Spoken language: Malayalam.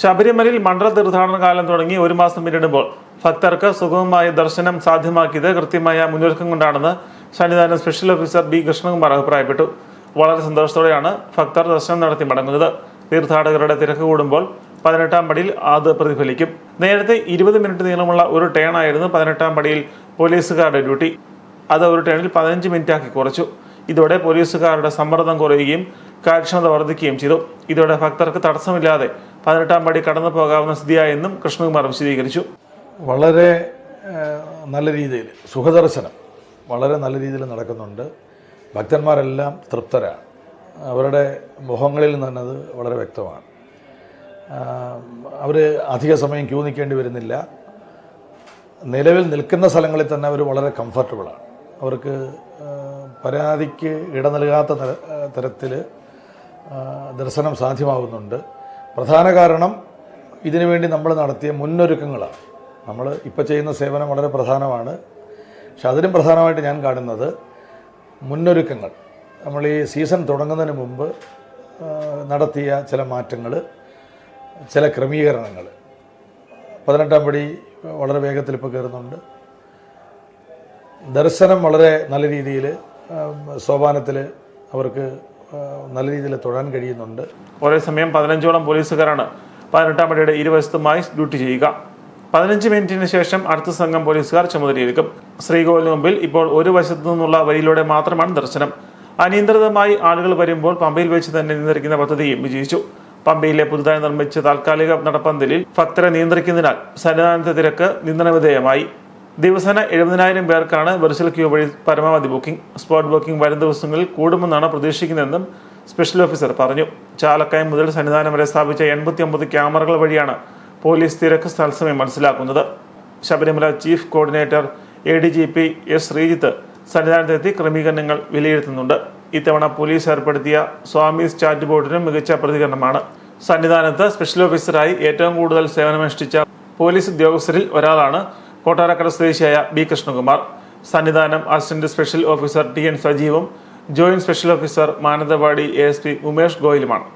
ശബരിമലയിൽ മണ്ഡല തീർത്ഥാടന കാലം തുടങ്ങി ഒരു മാസം പിന്നിടുമ്പോൾ ഭക്തർക്ക് സുഗമമായ ദർശനം സാധ്യമാക്കിയത് കൃത്യമായ മുന്നൊരുക്കം കൊണ്ടാണെന്ന് Sannidhanam special officer B Krishnakumar അഭിപ്രായപ്പെട്ടു. വളരെ സന്തോഷത്തോടെയാണ് ഭക്തർ ദർശനം നടത്തി മടങ്ങുന്നത്. തീർത്ഥാടകരുടെ തിരക്ക് കൂടുമ്പോൾ പതിനെട്ടാം പടിയിൽ അത് പ്രതിഫലിക്കും. നേരത്തെ ഇരുപത് മിനിറ്റ് നീളമുള്ള ഒരു ടേൺ ആയിരുന്നു പതിനെട്ടാം പടിയിൽ പോലീസുകാരുടെ ഡ്യൂട്ടി. അത് ഒരു ടേണിൽ പതിനഞ്ച് മിനിറ്റാക്കി കുറച്ചു. ഇതോടെ പോലീസുകാരുടെ സമ്മർദ്ദം കുറയുകയും കാര്യക്ഷമത വർദ്ധിക്കുകയും ചെയ്തു. ഇതോടെ ഭക്തർക്ക് തടസ്സമില്ലാതെ പതിനെട്ടാം പടി കടന്നു പോകാവുന്ന സ്ഥിതിയായെന്നും കൃഷ്ണകുമാർ വിശദീകരിച്ചു. വളരെ നല്ല രീതിയിൽ സുഖദർശനം വളരെ നല്ല രീതിയിൽ നടക്കുന്നുണ്ട്. ഭക്തന്മാരെല്ലാം തൃപ്തരാണ്. അവരുടെ മുഖങ്ങളിൽ നിന്നത് വളരെ വ്യക്തമാണ്. അവർ അധിക സമയം ക്യൂ നിൽക്കേണ്ടി വരുന്നില്ല. നിലവിൽ നിൽക്കുന്ന സ്ഥലങ്ങളിൽ തന്നെ അവർ വളരെ കംഫർട്ടബിളാണ്. അവർക്ക് പരാതിക്ക് ഇട നൽകാത്ത തരത്തിൽ ദർശനം സാധ്യമാകുന്നുണ്ട് പ്രധാന കാരണം ഇതിനു വേണ്ടി നമ്മൾ നടത്തിയ മുന്നൊരുക്കങ്ങളാണ്. നമ്മൾ ഇപ്പോൾ ചെയ്യുന്ന സേവനം വളരെ പ്രധാനമാണ്. പക്ഷെ അതിലും പ്രധാനമായിട്ട് ഞാൻ കാണുന്നത് മുന്നൊരുക്കങ്ങൾ. നമ്മൾ ഈ സീസൺ തുടങ്ങുന്നതിന് മുമ്പ് നടത്തിയ ചില മാറ്റങ്ങൾ ചില ക്രമീകരണങ്ങൾ പതിനെട്ടാം പടി വളരെ വേഗത്തിൽ ഇപ്പോൾ കയറുന്നുണ്ട്. ദർശനം വളരെ നല്ല രീതിയിൽ സോപാനത്തിൽ അവർക്ക് നല്ല രീതിയിൽ തൊഴാൻ കഴിയുന്നുണ്ട്. ഒരേ സമയം പതിനഞ്ചോളം പോലീസുകാരാണ് പതിനെട്ടാം പടിയുടെ ഇരുവശത്തുമായി ഡ്യൂട്ടി ചെയ്യുക. പതിനഞ്ച് മിനിറ്റിന് ശേഷം അടുത്ത സംഘം പോലീസുകാർ ചുമതലയേൽക്കും. ശ്രീകോവിലിന് മുമ്പിൽ ഇപ്പോൾ ഒരു വശത്തു നിന്നുള്ള വരിയിലൂടെ മാത്രമാണ് ദർശനം. അനിയന്ത്രിതമായി ആളുകൾ വരുമ്പോൾ പമ്പയിൽ വെച്ച് തന്നെ നിയന്ത്രിക്കുന്ന പദ്ധതിയും വിജയിച്ചു. പമ്പയിലെ പുതുതായി നിർമ്മിച്ച താൽക്കാലിക നടപ്പന്തലിൽ ഭക്തരെ നിയന്ത്രിക്കുന്നതിനാൽ സന്നിധാനത്തെ തിരക്ക് നിയന്ത്രണവിധേയമായി ദിവസേന എഴുപതിനായിരം പേർക്കാണ് വെർച്വൽ ക്യൂ വഴി പരമാവധി ബുക്കിംഗ് സ്പോട്ട് ബുക്കിംഗ് വരും ദിവസങ്ങളിൽ കൂടുമെന്നാണ് പ്രതീക്ഷിക്കുന്നതെന്നും സ്പെഷ്യൽ ഓഫീസർ പറഞ്ഞു. ചാലക്കയം മുതൽ സന്നിധാനം വരെ സ്ഥാപിച്ച എൺപത്തി ഒമ്പത് ക്യാമറകൾ വഴിയാണ് പോലീസ് തിരക്ക് തത്സമയം മനസ്സിലാക്കുന്നത്. Sabarimala chief coordinator A D G P S Sreejith സന്നിധാനത്തെത്തി ക്രമീകരണങ്ങൾ വിലയിരുത്തുന്നുണ്ട്. ഇത്തവണ പോലീസ് ഏർപ്പെടുത്തിയ സ്വാമീസ് ചാറ്റ് ബോർഡിനും മികച്ച പ്രതികരണമാണ്. സന്നിധാനത്ത് സ്പെഷ്യൽ ഓഫീസറായി ഏറ്റവും കൂടുതൽ സേവനമനുഷ്ഠിച്ച പോലീസ് ഉദ്യോഗസ്ഥരിൽ ഒരാളാണ് കൊട്ടാരക്കര സ്വദേശിയായ B Krishnakumar Sannidhanam assistant special officer T N സജീവും joint special officer Mananthavady A S P Umesh ഗോയലുമാണ്.